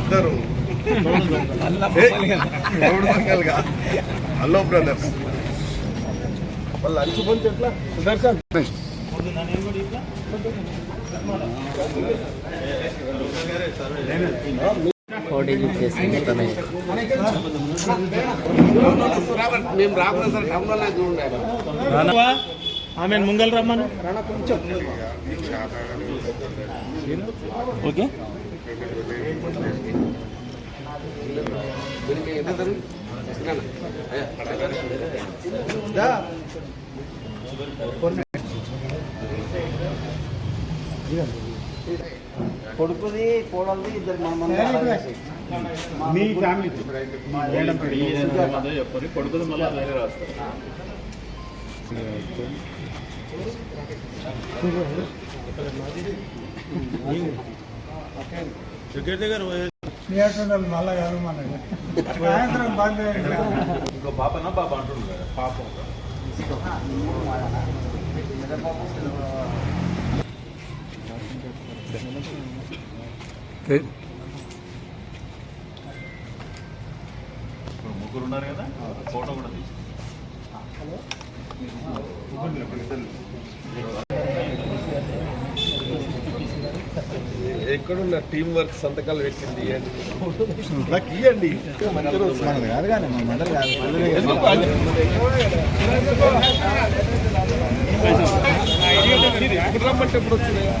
ఇద్దరు. Hello brothers. వాళ్ళు lunch బంత్ ఎట్లా? సుదర్శన్. మేము రాకుండా సార్ టౌన్లో చూడండి ఆమె ముంగల్ రమ్మను. ఓకే. కొడుకుది కోడలది ఇద్దరు మీ ఫ్యామిలీ కొడుకులు మళ్ళీ వేరే రాస్తారు. దగ్గర దగ్గర మళ్ళా కలవమన్నాడు సాయంత్రం బంద్ ఇంకో పాపనా? పాప అంటుండ్రు కదా. పాప. ఇప్పుడు ముగ్గురు ఉన్నారు కదా. ఫోటో కూడా తీసి ఎక్కడున్న టీం వర్క్ సంతకాలు పెట్టింది నాకు ఇవ్వండి రమ్మంటే ఎప్పుడు వచ్చినాయా?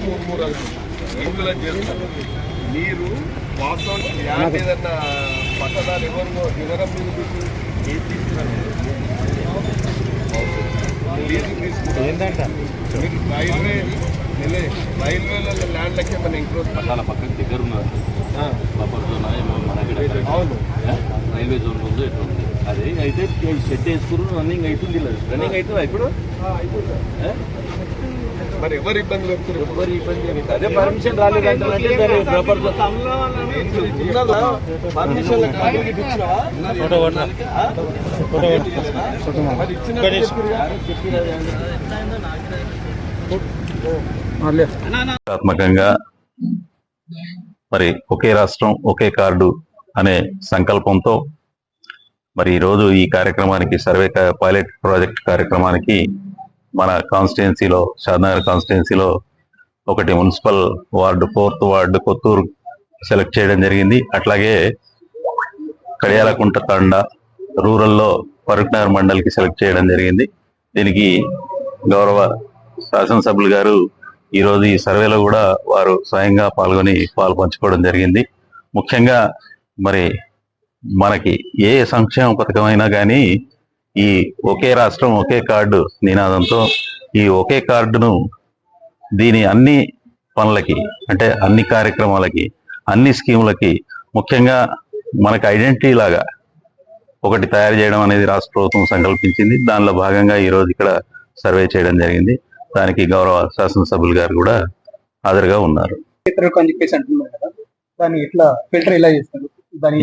మూడు మూడు. ఇందులో చేస్తారు. మీరు వాస్తవం ల్యాండ్ ఏదన్నా పట్టదారు ఎవరు వివరం మీద ఏం తీసుకున్నారు ఏంటంట మీరు రైల్వే రైల్వేల ల్యాండ్లకే మన ఇంక్రోజ్ పట్టాల పక్కన దగ్గర ఉన్నారు. బఫర్ జోన్ అవును. రైల్వే జోన్ ముందు ఎట్లా ఉంది? అది అయితే షెడ్ వేసుకుని రన్నింగ్ అవుతుంది రన్నింగ్ అవుతుందా ఇప్పుడు? మరి ఎవరు ఇబ్బంది పెడుతున్నారు ఎవరి ఇబ్బంది. అదే పర్మిషన్ రాలేదంటే మరి ఇచ్చిన ఆత్మకంగా మరి ఒకే రాష్ట్రం ఒకే కార్డు అనే సంకల్పంతో మరి ఈరోజు ఈ కార్యక్రమానికి సర్వే పైలట్ ప్రాజెక్ట్ కార్యక్రమానికి మన కాన్స్టిట్యున్సీలో షాద్నగర్ కాన్స్టిట్యున్సీలో ఒకటి municipal ward fourth ward Kothur select చేయడం జరిగింది. అట్లాగే కడియాలకుంట తండ రూరల్లో ఫరూక్నగర్ మండలికి సెలెక్ట్ చేయడం జరిగింది. దీనికి గౌరవ శాసనసభ్యులు గారు ఈరోజు ఈ సర్వేలో కూడా వారు స్వయంగా పాల్గొని పాలు పంచుకోవడం జరిగింది. ముఖ్యంగా మరి మనకి ఏ సంక్షేమ పథకమైనా కానీ ఈ ఒకే రాష్ట్రం ఒకే కార్డు నినాదంతో ఈ ఒకే కార్డును దీని అన్ని పనులకి అంటే అన్ని కార్యక్రమాలకి అన్ని స్కీములకి ముఖ్యంగా మనకి ఐడెంటిటీ లాగా ఒకటి తయారు చేయడం అనేది రాష్ట్ర ప్రభుత్వం సంకల్పించింది. దానిలో భాగంగా ఈ రోజు ఇక్కడ సర్వే చేయడం జరిగింది. దానికి గౌరవ శాసనసభ్యులు గారు కూడా హాజరుగా ఉన్నారు.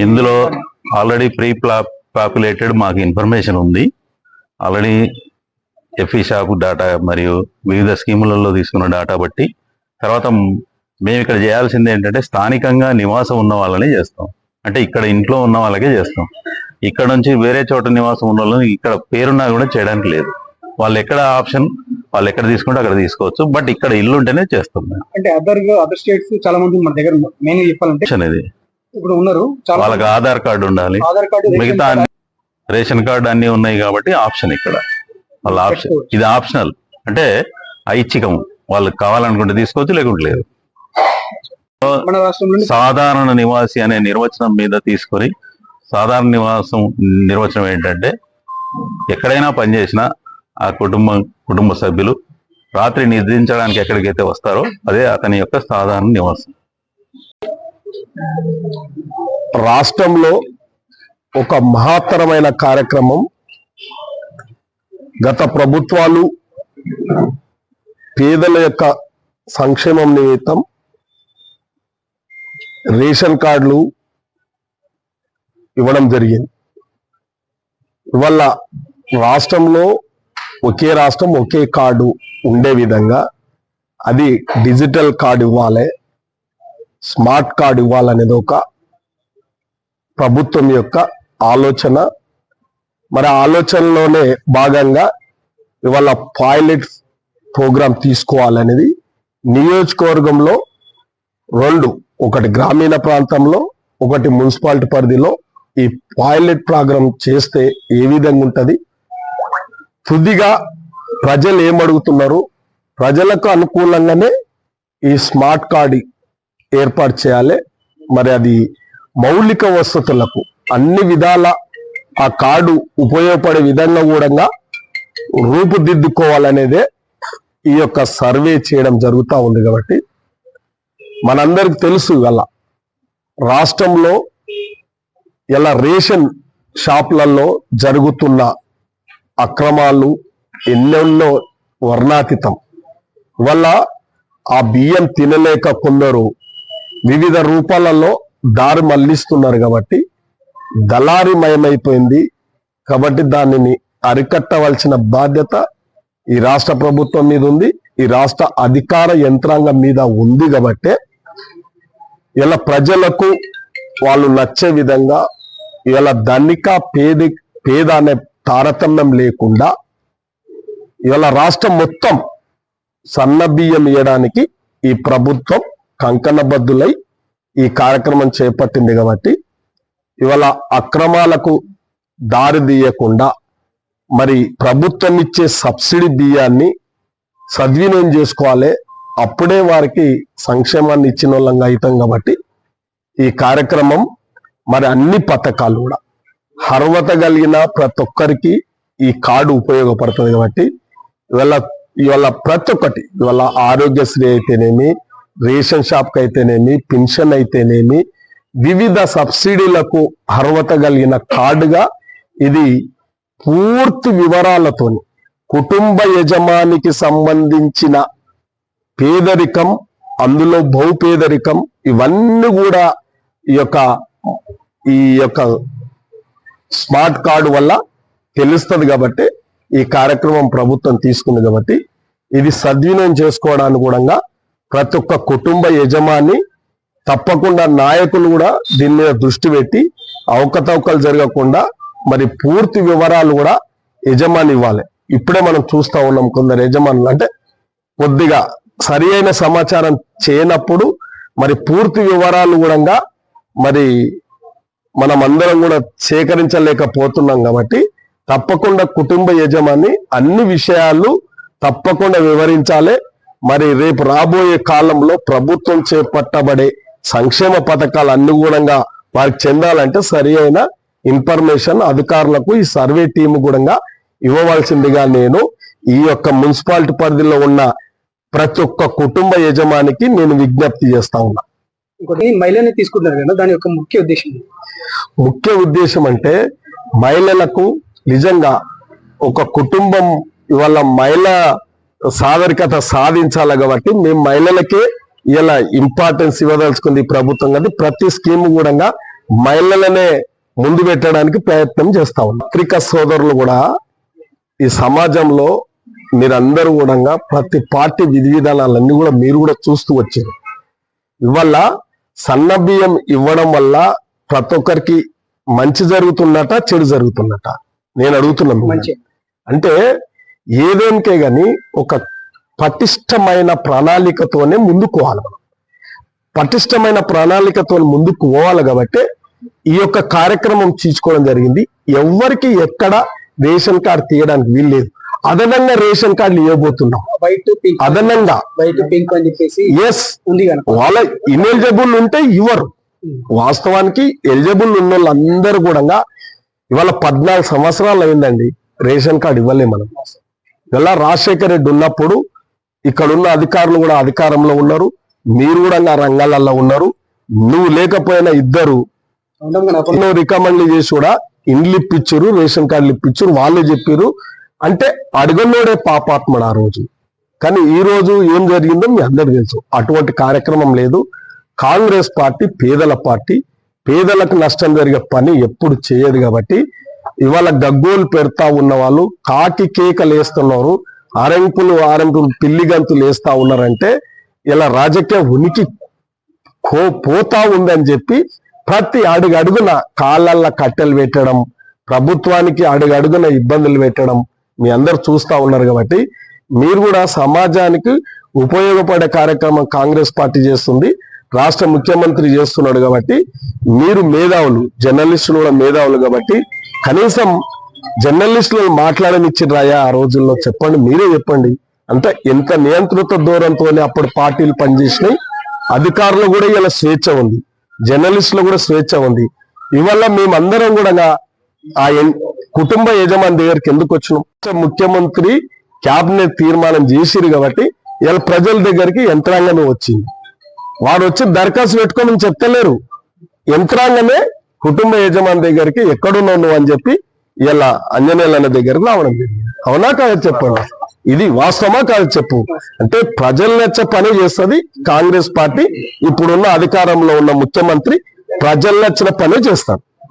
ఇందులో ఆల్రెడీ ప్రీ పాపులేటెడ్ మాకు ఇన్ఫర్మేషన్ ఉంది. ఆల్రెడీ ఎఫ్ఈ షాప్ డాటా మరియు వివిధ స్కీములలో తీసుకున్న డాటా బట్టి తర్వాత మేము ఇక్కడ చేయాల్సింది ఏంటంటే స్థానికంగా నివాసం ఉన్న వాళ్ళని చేస్తాం. అంటే ఇక్కడ ఇంట్లో ఉన్న వాళ్ళకే చేస్తాం. ఇక్కడ నుంచి వేరే చోట నివాసం ఉన్న వాళ్ళని ఇక్కడ పేరున్నా కూడా చేయడానికి లేదు. వాళ్ళు ఎక్కడ ఆప్షన్ వాళ్ళు ఎక్కడ తీసుకుంటే అక్కడ తీసుకోవచ్చు. బట్ ఇక్కడ ఇల్లు ఉంటేనే చేస్తాం అంటే అదర్ అదర్ స్టేట్స్ చాలా మంది మన దగ్గర మెయిన్ చెప్పాలంటే ఇది. ఇప్పుడు ఉన్నారు. వాళ్ళకి ఆధార్ కార్డు ఉండాలి. ఆధార్ కార్డు మిగతా రేషన్ కార్డు అన్ని ఉన్నాయి కాబట్టి ఆప్షన్ ఇక్కడ. వాళ్ళ ఆప్షన్. ఇది ఆప్షనల్. అంటే ఐచ్ఛికం వాళ్ళకి కావాలనుకుంటే తీసుకోవచ్చు లేకుంటే లేదు. సాధారణ నివాసి అనే నిర్వచనం మీద తీసుకొని సాధారణ నివాసం నిర్వచనం ఏంటంటే ఎక్కడైనా పనిచేసినా ఆ కుటుంబం కుటుంబ సభ్యులు రాత్రి నిద్రించడానికి ఎక్కడికైతే వస్తారో అదే అతని యొక్క సాధారణ నివాసం. రాష్ట్రంలో ఒక మహత్తరమైన కార్యక్రమం గత ప్రభుత్వాలు పేదల యొక్క సంక్షేమం నిమిత్తం రేషన్ కార్డులు ఇవ్వడం జరిగింది. ఇవల్ల రాష్ట్రంలో ఒకే రాష్ట్రం ఒకే కార్డు ఉండే విధంగా అది డిజిటల్ కార్డు ఇవ్వాలి. స్మార్ట్ కార్డు ఇవ్వాలనేది ఒక ప్రభుత్వం యొక్క ఆలోచన. మరి ఆలోచనలోనే భాగంగా ఇవాళ పైలట్ ప్రోగ్రాం తీసుకోవాలనేది నియోజకవర్గంలో రెండు. ఒకటి గ్రామీణ ప్రాంతంలో ఒకటి మున్సిపాలిటీ పరిధిలో ఈ పైలట్ ప్రోగ్రాం చేస్తే ఏ విధంగా ఉంటుంది? తుదిగా ప్రజలు ఏమడుగుతున్నారు? ప్రజలకు అనుకూలంగానే ఈ స్మార్ట్ కార్డు ఏర్పాటు చేయాలి. మరి అది మౌలిక వసతులకు అన్ని విధాల ఆ కార్డు ఉపయోగపడే విధంగా కూడా రూపుదిద్దుకోవాలనేదే ఈ యొక్క సర్వే చేయడం జరుగుతూ ఉంది కాబట్టి మనందరికి తెలుసు ఇలా రాష్ట్రంలో ఇలా రేషన్ షాపులలో జరుగుతున్న అక్రమాలు ఎన్నెన్నో వర్ణాతీతం. వల్ల ఆ బియ్యం తినలేక కొందరు వివిధ రూపాలలో దారి మళ్ళిస్తున్నారు కాబట్టి దళారిమయమైపోయింది కాబట్టి దానిని అరికట్టవలసిన బాధ్యత ఈ రాష్ట్ర ప్రభుత్వం మీద ఉంది. ఈ రాష్ట్ర అధికార యంత్రాంగం మీద ఉంది కాబట్టే ఇలా ప్రజలకు వాళ్ళు నచ్చే విధంగా ఇలా ధనిక పేద పేద అనే తారతమ్యం లేకుండా ఇవాళ రాష్ట్రం మొత్తం సన్న బియ్యం ఇవ్వడానికి ఈ ప్రభుత్వం కంకణబద్ధులై ఈ కార్యక్రమం చేపట్టింది కాబట్టి ఇవాళ అక్రమాలకు దారి తీయకుండా మరి ప్రభుత్వం ఇచ్చే సబ్సిడీ బియ్యాన్ని సద్వినియోగం చేసుకోవాలి. అప్పుడే వారికి సంక్షేమాన్ని ఇచ్చిన వాళ్ళంగా అవుతాం కాబట్టి ఈ కార్యక్రమం మరి అన్ని పథకాలు కూడా అర్హత కలిగిన ప్రతి ఒక్కరికి ఈ కార్డు ఉపయోగపడుతుంది కాబట్టి ఇవాళ ఇవాళ ప్రతి ఒక్కటి ఇవాళ ఆరోగ్యశ్రీ అయితేనేమి రేషన్ షాప్కి అయితేనేమి పెన్షన్ అయితేనేమి వివిధ సబ్సిడీలకు అర్హత కలిగిన కార్డుగా ఇది పూర్తి వివరాలతో కుటుంబ యజమానికి సంబంధించిన పేదరికం అందులో బహుపేదరికం ఇవన్నీ కూడా ఈ యొక్క ఈ యొక్క స్మార్ట్ కార్డు వల్ల తెలుస్తుంది కాబట్టి ఈ కార్యక్రమం ప్రభుత్వం తీసుకుంది కాబట్టి ఇది సద్వినియోగం చేసుకోవడానికి కూడా ప్రతి ఒక్క కుటుంబ యజమాని తప్పకుండా నాయకులు కూడా దీని మీద దృష్టి పెట్టి అవకతవకలు జరగకుండా మరి పూర్తి వివరాలు కూడా యజమాని ఇవ్వాలి. ఇప్పుడే మనం చూస్తా ఉన్నాం కొందరు యజమానులు. అంటే కొద్దిగా సరి అయిన సమాచారం చేయనప్పుడు మరి పూర్తి వివరాలు కూడా మరి మనం అందరం కూడా సేకరించలేకపోతున్నాం కాబట్టి తప్పకుండా కుటుంబ యజమాని అన్ని విషయాలు తప్పకుండా వివరించాలి. మరి రేపు రాబోయే కాలంలో ప్రభుత్వం చేపట్టబడే సంక్షేమ పథకాలు కూడా వారికి చెందాలంటే సరి అయిన ఇన్ఫర్మేషన్ అధికారులకు ఈ సర్వే టీం కూడా ఇవ్వవలసిందిగా నేను ఈ యొక్క మున్సిపాలిటీ పరిధిలో ఉన్న ప్రతి ఒక్క కుటుంబ యజమానికి నేను విజ్ఞప్తి చేస్తా ఉన్నా ఇంకోటి మహిళని తీసుకుంటున్నారు కదా దాని యొక్క ముఖ్య ఉద్దేశం? ముఖ్య ఉద్దేశం అంటే మహిళలకు నిజంగా ఒక కుటుంబం ఇవాళ మహిళ సాదరికత సాధించాలి కాబట్టి మేము మహిళలకే ఇలా ఇంపార్టెన్స్ ఇవ్వదలుచుకుంది ప్రభుత్వం కాబట్టి ప్రతి స్కీమ్ కూడా మహిళలనే ముందు పెట్టడానికి ప్రయత్నం చేస్తా ఉన్నాం. పత్రికా సోదరులు కూడా ఈ సమాజంలో మీరందరూ కూడా ప్రతి పార్టీ విధి విధానాలన్నీ కూడా మీరు కూడా చూస్తూ వచ్చారు. ఇవల్ల సన్న బియ్యం ఇవ్వడం వల్ల ప్రతి ఒక్కరికి మంచి జరుగుతున్నట చెడు జరుగుతున్నట. నేను అడుగుతున్నా మిమ్మల్ని. మంచి. అంటే ఏదేనికే గాని ఒక పటిష్టమైన ప్రణాళికతోనే ముందుకు పోవాలి మనం. పటిష్టమైన ప్రణాళికతో ముందుకు పోవాలి కాబట్టి ఈ యొక్క కార్యక్రమం తీసుకోవడం జరిగింది. ఎవరికి ఎక్కడ రేషన్ కార్డు తీయడానికి వీల్లేదు అదనంగా రేషన్ కార్డులు ఇవ్వబోతున్నాం. వైట్ పింక్ అదనంగా. వైట్ పింక్ అని చెప్పేసి ఎస్ వాళ్ళ ఇనెలిజిబుల్ ఉంటే ఇవ్వరు. వాస్తవానికి ఎలిజిబుల్ ఉన్న వాళ్ళందరూ కూడా ఇవాళ పద్నాలుగు సంవత్సరాలు అయిందండి రేషన్ కార్డు ఇవ్వలే మనం. ఇలా రాజశేఖర రెడ్డి ఉన్నప్పుడు ఇక్కడ ఉన్న అధికారులు కూడా అధికారంలో ఉన్నారు. మీరు కూడా నా రంగాలలో ఉన్నారు. నువ్వు లేకపోయినా ఇద్దరు ఉండడం రికమెండ్లు చేసి కూడా ఇండ్లు ఇప్పించారు రేషన్ కార్డులు ఇప్పించారు వాళ్ళే చెప్పారు అంటే అడగలోడే పాపాత్ముడు ఆ రోజు. కానీ ఈ రోజు ఏం జరిగిందో మీ అందరికి తెలుసు. అటువంటి కార్యక్రమం లేదు. కాంగ్రెస్ పార్టీ పేదల పార్టీ పేదలకు నష్టం జరిగే పని ఎప్పుడు చేయదు కాబట్టి ఇవాళ గగ్గోలు పెడతా ఉన్న వాళ్ళు కాకి కేకలు వేస్తున్నారు ఆరెంపులు ఆరెంపులు పిల్లి గంతులు వేస్తా ఉన్నారంటే ఇలా రాజకీయ ఉనికి కో పోతా ఉందని చెప్పి ప్రతి అడుగు అడుగున కాళ్ళల్లో కట్టెలు పెట్టడం ప్రభుత్వానికి అడుగు అడుగున ఇబ్బందులు పెట్టడం మీ అందరు చూస్తా ఉన్నారు కాబట్టి మీరు కూడా సమాజానికి ఉపయోగపడే కార్యక్రమం కాంగ్రెస్ పార్టీ చేస్తుంది రాష్ట్ర ముఖ్యమంత్రి చేస్తున్నాడు కాబట్టి మీరు మేధావులు జర్నలిస్టులు కూడా మేధావులు కాబట్టి కనీసం జర్నలిస్టులను మాట్లాడనిచ్చిర్రాయా ఆ రోజుల్లో? చెప్పండి మీరే చెప్పండి. అంటే ఎంత నియంత్రిత దూరంతోనే అప్పుడు పార్టీలు పనిచేసినాయి. అధికారులు కూడా ఇలా స్వేచ్ఛ ఉంది. జర్నలిస్టులు కూడా స్వేచ్ఛ ఉంది. ఇవల్ల మేమందరం కూడా ఆ కుటుంబ యజమాని దగ్గరికి ఎందుకు వచ్చినాం? ముఖ్యమంత్రి క్యాబినెట్ తీర్మానం చేసిరు కాబట్టి ఇలా ప్రజల దగ్గరికి యంత్రాంగమే వచ్చింది. వాడు వచ్చి దరఖాస్తు పెట్టుకోమని చెప్తలేరు. యంత్రాంగమే కుటుంబ యజమాని దగ్గరికి ఎక్కడున్నావు నువ్వు అని చెప్పి ఇలా అంజనేయులన్న దగ్గరికి రావడం జరిగింది. అవునా కాదు చెప్పండి. ఇది వాస్తవమా కాదు చెప్పు. అంటే ప్రజలు నచ్చ పని చేస్తుంది కాంగ్రెస్ పార్టీ ఇప్పుడున్న అధికారంలో ఉన్న ముఖ్యమంత్రి ప్రజలు నచ్చిన పని చేస్తాడు